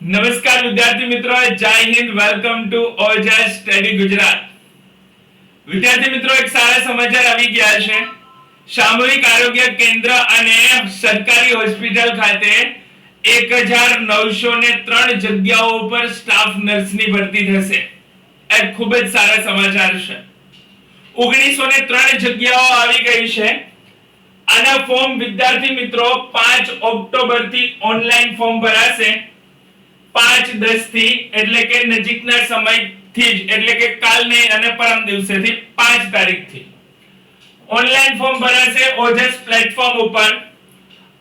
નમસ્કાર વિદ્યાર્થી મિત્રો, Jai Hind. Welcome to Oja study Gujarat વિદ્યાર્થી મિત્રો, એક સારા સમાચાર આવી ગયા છે. સામૂહિક આરોગ્ય કેન્દ્ર અને સરકારી હોસ્પિટલ ખાતે એક હજાર નવસો ને ત્રણ જગ્યાઓ ઉપર સ્ટાફ નર્સની ભરતી થશે. એ ખૂબ જ સારા સમાચાર છે. ઓગણીસો ને ત્રણ જગ્યાઓ આવી ગઈ છે. આના ફોર્મ વિદ્યાર્થી મિત્રો, પાંચ ઓક્ટોબરથી ઓનલાઈન ફોર્મ ભરાશે. પાંચ દસથી એટલે કે નજીકના સમયથી જ, એટલે કે કાલને અને પરમ દિવસેથી પાંચ તારીખથી ઓનલાઈન ફોર્મ ભરાશે, ઓજસ પ્લેટફોર્મ ઉપર.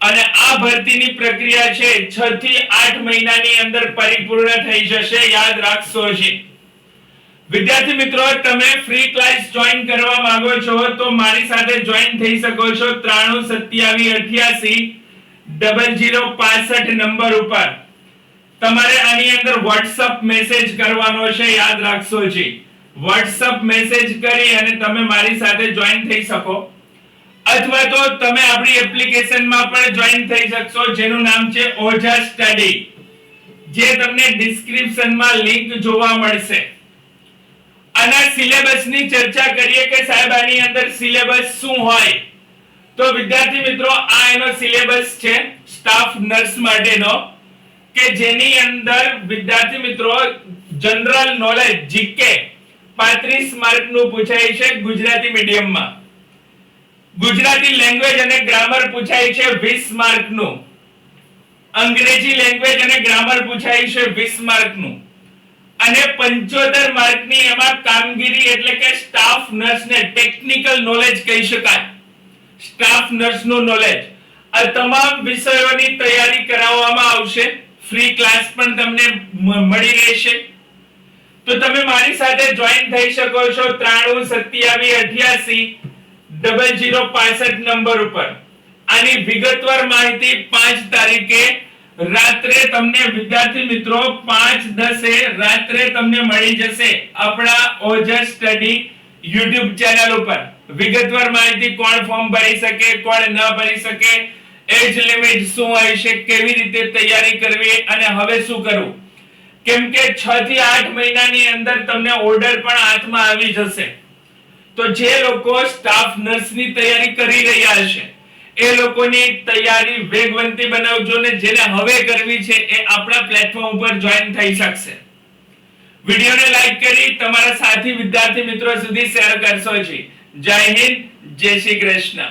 અને આ ભરતીની પ્રક્રિયા છે 6 થી 8 મહિનાની અંદર પરિપૂર્ણ થઈ જશે, યાદ રાખશો જી વિદ્યાર્થી મિત્રો, તમે ફ્રી ક્લાસ જોઈન કરવા માંગો છો, તો મારી સાથે જોઈન થઈ શકો છો 932788 0065 નંબર ઉપર. તમારે આની અંદર WhatsApp મેસેજ કરવાનો છે, યાદ રાખશો જી. WhatsApp મેસેજ કરી અને તમે મારી સાથે જોઈન થઈ શકો. અથવા તો તમે આપણી એપ્લિકેશનમાં પણ જોઈન થઈ શકશો, જેનું નામ છે ઓજા સ્ટડી જે તમને ડિસ્ક્રિપ્શનમાં લિંક જોવા મળશે. આના સિલેબસની ચર્ચા કરીએ કે સાહેબ, આની અંદર સિલેબસ શું હોય? તો વિદ્યાર્થી મિત્રો, આ એનો સિલેબસ છે સ્ટાફ નર્સ માટેનો. કે જેની અંદર વિદ્યાર્થી મિત્રો જનરલ નોલેજ જીકે 35 માર્કનું પૂછાય છે ગુજરાતી મીડિયમમાં ગુજરાતી લેંગ્વેજ અને ગ્રામર પૂછાય છે 20 માર્કનું અંગ્રેજી લેંગ્વેજ અને ગ્રામર પૂછાય છે 20 માર્કનું અને 75 માર્કની એમાં કામગીરી એટલે કે સ્ટાફ નર્સને ટેકનિકલ નોલેજ કહી શકાય. સ્ટાફ નર્સનું નોલેજ આ તમામ વિષયોની તૈયારી કરાવવામાં આવશે. ફ્રી ક્લાસ પણ તમને મળી રહેશે. તો તમે મારી સાથે જોઈન થઈ શકો છો ત્રાણું સત્યાવી અઠ્યાસી ડબલ જીરો પાસઠ નંબર ઉપર. આની વિગતવાર માહિતી પાંચ તારીખે રાત્રે તમને વિદ્યાર્થી મિત્રો પાંચ દસે રાત્રે તમને મળી જશે આપણા ઓજર સ્ટડી યુટ્યુબ ચેનલ ઉપર. વિગતવાર માહિતી કોણ ફોર્મ ભરી શકે, કોણ ન ભરી શકે એજ લિમિટ શું હોય છે? કેવી રીતે તૈયારી કરવી? અને હવે શું કરવું કેમ કે 6 થી 8 મહિનાની અંદર તમને ઓર્ડર પણ હાથમાં આવી જશે. તો જે લોકો સ્ટાફ નર્સની તૈયારી કરી રહ્યા છે, એ લોકોની તૈયારી વેગવંતી બનાવજો ને જેને હવે કરવી છે એ આપણા પ્લેટફોર્મ ઉપર જોઈન થઈ શકશે. વિડીયોને લાઈક કરી તમારા સાથી વિદ્યાર્થી મિત્રો સુધી શેર કરશો જી. જય હિન્દ, જય શ્રી કૃષ્ણ.